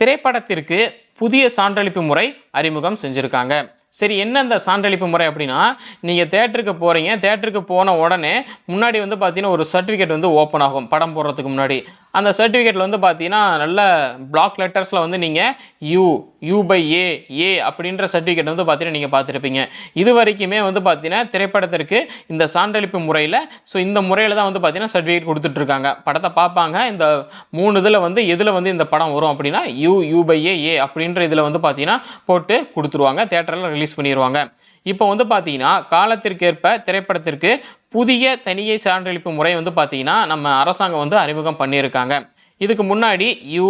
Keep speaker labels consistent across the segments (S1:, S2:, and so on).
S1: திரைப்படத்திற்கு புதிய சான்றளிப்பு முறை அறிமுகம் செஞ்சுருக்காங்க. சரி என்ன இந்த சான்றளிப்பு முறை அப்படின்னா நீங்கள் தேட்டருக்கு போகிறீங்க தேட்டருக்கு போன உடனே முன்னாடி வந்து பார்த்தீங்கன்னா ஒரு சர்டிஃபிகேட் வந்து ஓப்பன் ஆகும் படம் போடுறதுக்கு முன்னாடி. அந்த சர்டிஃபிகேட்டில் வந்து பார்த்தீங்கன்னா நல்ல பிளாக் லெட்டர்ஸில் வந்து நீங்கள் U U by A A அப்படின்ற சர்டிஃபிகேட் வந்து பார்த்தீங்கன்னா நீங்கள் பார்த்துருப்பீங்க. இது வரைக்குமே வந்து பார்த்தீங்கன்னா திரைப்படத்திற்கு இந்த சான்றளிப்பு முறையில் ஸோ இந்த முறையில் தான் வந்து பார்த்தீங்கன்னா சர்டிஃபிகேட் கொடுத்துட்ருக்காங்க. படத்தை பார்ப்பாங்க. இந்த மூணு இதில் வந்து எதில் வந்து இந்த படம் வரும் அப்படின்னா U U by A A அப்படின்ற இதில் வந்து பார்த்தீங்கன்னா போட்டு கொடுத்துருவாங்க. தேட்டரில் ரிலீஸ் பண்ணிடுவாங்க இப்போ வந்து பார்த்தீங்கன்னா காலத்திற்கேற்ப திரைப்படத்திற்கு புதிய தனியை சான்றளிப்பு முறை வந்து பார்த்தீங்கன்னா நம்ம அரசாங்கம் வந்து அறிமுகம் பண்ணியிருக்காங்க. இதுக்கு முன்னாடி U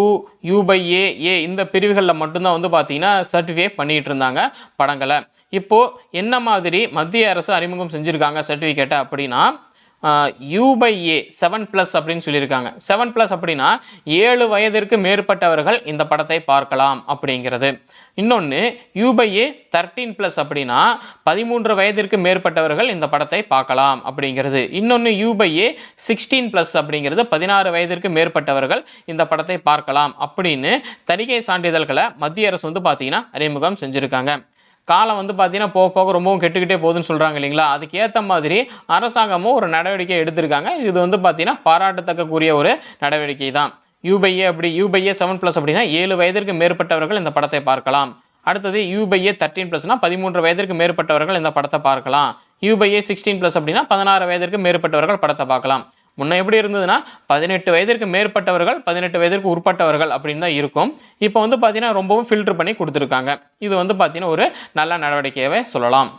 S1: U by A A இந்த பிரிவுகளில் மட்டும்தான் வந்து பார்த்தீங்கன்னா சர்டிஃபிகேட் பண்ணிகிட்டு இருந்தாங்க படங்களை. இப்போது என்ன மாதிரி மத்திய அரசு அறிமுகம் செஞ்சுருக்காங்க சர்டிஃபிகேட்டை அப்படின்னா U by A seven plus அப்படின்னு சொல்லியிருக்காங்க. செவன் ப்ளஸ் அப்படின்னா ஏழு வயதிற்கு மேற்பட்டவர்கள் இந்த படத்தை பார்க்கலாம் அப்படிங்கிறது. இன்னொன்று U by A thirteen plus அப்படின்னா பதிமூன்று வயதிற்கு மேற்பட்டவர்கள் இந்த படத்தை பார்க்கலாம் அப்படிங்கிறது. இன்னொன்று U by A sixteen plus அப்படிங்கிறது பதினாறு வயதிற்கு மேற்பட்டவர்கள் இந்த படத்தை பார்க்கலாம் அப்படின்னு தணிக்கை சான்றிதழ்களை மத்திய அரசு வந்து பார்த்தீங்கன்னா அறிமுகம் செஞ்சுருக்காங்க. காலம் வந்து பார்த்தீங்கன்னா போக போக ரொம்பவும் கெட்டுக்கிட்டே போகுதுன்னு சொல்கிறாங்க இல்லைங்களா? அதுக்கு ஏற்ற மாதிரி அரசாங்கமும் ஒரு நடவடிக்கை எடுத்திருக்காங்க. இது வந்து பார்த்தீங்கன்னா பாராட்டத்தக்கக்கூடிய ஒரு நடவடிக்கை தான். யூபைஏ அப்படி யூபைஏ செவன் ப்ளஸ் அப்படின்னா ஏழு வயதிற்கு மேற்பட்டவர்கள் இந்த படத்தை பார்க்கலாம். அடுத்தது யூபைஏ தேர்ட்டீன் ப்ளஸ்னா பதிமூன்று வயதிற்கு மேற்பட்டவர்கள் இந்த படத்தை பார்க்கலாம். யூபைஏ சிக்ஸ்டீன் ப்ளஸ் அப்படின்னா பதினாறு வயதிற்கு மேற்பட்டவர்கள் படத்தை பார்க்கலாம். முன்னே எப்படி இருந்ததுன்னா பதினெட்டு வயதிற்கு மேற்பட்டவர்கள் பதினெட்டு வயதிற்கு உட்பட்டவர்கள் அப்படின்னு தான் இருக்கும். இப்போ வந்து பார்த்தீங்கன்னா ரொம்பவும் ஃபில்டர் பண்ணி கொடுத்துருக்காங்க. இது வந்து பார்த்தீங்கன்னா ஒரு நல்ல நடவடிக்கையாகவே சொல்லலாம்.